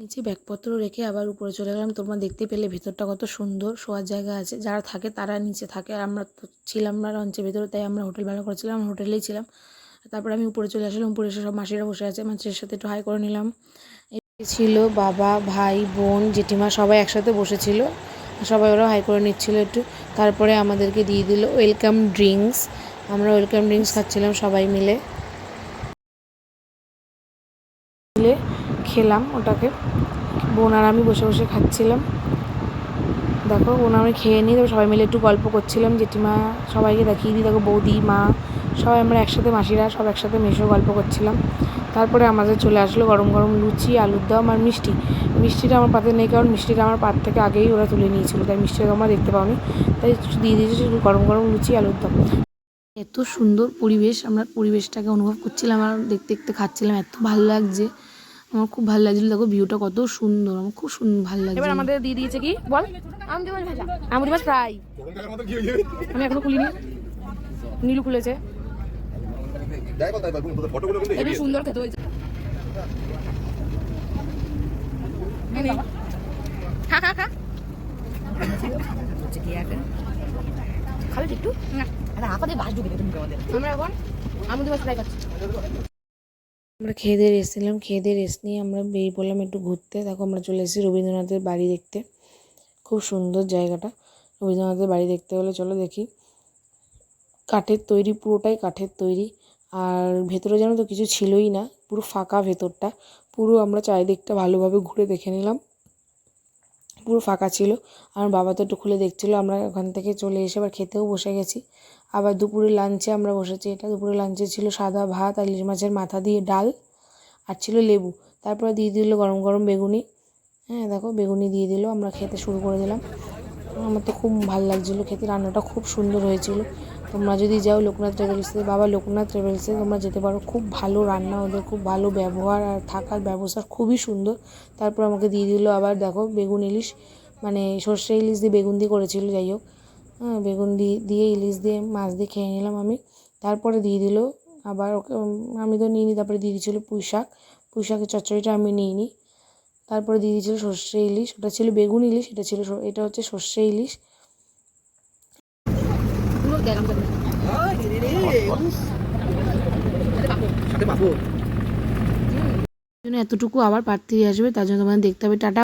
নিচে ব্যাগপত্র রেখে আবার উপরে চলে গেলাম। তোমরা দেখতে পেলে ভেতরটা কত সুন্দর, শোয়ার জায়গা আছে। যারা থাকে তারা নিচে থাকে। আমরা তো ছিলাম না লঞ্চের ভেতরে, তাই আমরা হোটেল ভাড়া করেছিলাম, হোটেলেই ছিলাম। তারপরে আমি উপরে চলে আসলাম, উপরে এসে সব মাসিরা বসে আছে, মাসির সাথে একটু হাই করে নিলাম। ছিল বাবা, ভাই, বোন, জেঠিমা সবাই একসাথে বসেছিল, সবাই ওরা হাই করে নিচ্ছিল একটু। তারপরে আমাদেরকে দিয়ে দিল ওয়েলকাম ড্রিঙ্কস, আমরা ওয়েলকাম ড্রিঙ্কস খাচ্ছিলাম সবাই মিলে। মিলে খেলাম ওটাকে, বোন আর আমি বসে বসে খাচ্ছিলাম। দেখো, বোন আমি খেয়ে নিই তারপর সবাই মিলে একটু গল্প করছিলাম, জেঠিমা সবাইকে দেখিয়ে দিই, দেখো বৌদি, মা সবাই আমরা একসাথে মাসিরা সব একসাথে মেশো গল্প করছিলাম। তারপরে আমাদের চলে আসলো গরম গরম লুচি আলুর দম আর মিষ্টি। মিষ্টিটা আমার পাতে নেই কারণ মিষ্টিটা আমার পাত থেকে আগেই ওরা তুলে নিয়েছিল তাই মিষ্টিটা তোমরা দেখতে পাওনি। তাই দিয়ে দিয়েছে শুধু গরম গরম লুচি আলুর দম। এত সুন্দর পরিবেশ আমরা পরিবেশটাকে অনুভব করছিলাম আর দেখতে দেখতে খাচ্ছিলাম এত ভালো লাগছে। আমার খুব ভালো লাগছিল দেখো ভিউটা কত সুন্দর আমার খুব সুন্দর ভালো লাগছে। এবার আমাদের দিয়ে দিয়েছে কি? বল। আমদি মাছ ভাজা আমদি মাছ ফ্রাই আমি এখনও খুলিনি। নীলু খুলেছে। হেবি সুন্দর খেতে হয়েছে। খা খা খা। খালি একটু? না। আমরা এখন খেয়ে দিয়ে রেস্ট নিলাম খেয়ে দিয়ে রেস্ট নিয়ে আমরা বেরিয়ে পড়লাম একটু ঘুরতে। দেখো আমরা চলে এসেছি রবীন্দ্রনাথের বাড়ি দেখতে। খুব সুন্দর জায়গাটা। রবীন্দ্রনাথের বাড়ি দেখতে হলে চলো দেখি। কাঠের তৈরি পুরোটাই কাঠের তৈরি। আর ভেতরে যেন তো কিছু ছিলই না, পুরো ফাঁকা ভেতরটা, পুরো আমরা চারিদিকটা ভালোভাবে ঘুরে দেখে নিলাম। পুরো ফাঁকা ছিল আমার বাবা তো একটু খুলে দেখছিলো, আমরা ওখান থেকে চলে এসে আবার খেতেও বসে গেছি। আবার দুপুরে লাঞ্চে আমরা বসেছি, এটা দুপুরে লাঞ্চে ছিল সাদা ভাত আর ইলিশ মাছের মাথা দিয়ে ডাল আর ছিল লেবু। তারপরে দিয়ে দিল গরম গরম বেগুনি। হ্যাঁ দেখো বেগুনি দিয়ে দিল, আমরা খেতে শুরু করে দিলাম। আমার তো খুব ভালো লাগছিল, খেতে রান্নাটা খুব সুন্দর হয়েছিল। তোমরা যদি যাও লোকনাথ ট্রাভেলসে বাবা লোকনাথ ট্রাভেলসে তোমরা যেতে পারো। খুব ভালো রান্না ওদের, খুব ভালো ব্যবহার আর থাকার ব্যবস্থা খুবই সুন্দর। তারপর আমাকে দিয়ে দিল আবার দেখো বেগুন ইলিশ মানে সর্ষে ইলিশ দিয়ে বেগুন দিয়ে করেছিল, যাই হোক। হ্যাঁ বেগুন দিয়ে দিয়ে ইলিশ দিয়ে মাছ দিয়ে খেয়ে নিলাম আমি। তারপরে দিয়ে দিল আবার ওকে আমি তো নিইনি, তারপরে দিয়ে দিয়েছিলো পুঁই শাক। পুঁই শাকের চচ্চড়িটা আমি নিই নিইনি। তারপরে দিয়ে দিয়েছিল সর্ষে ইলিশ, ওটা ছিল বেগুন ইলিশ, এটা ছিল এটা হচ্ছে সর্ষে ইলিশ। এতটুকু আবার পার্থী আসবে তার জন্য তোমাদের দেখতে হবে টাটা।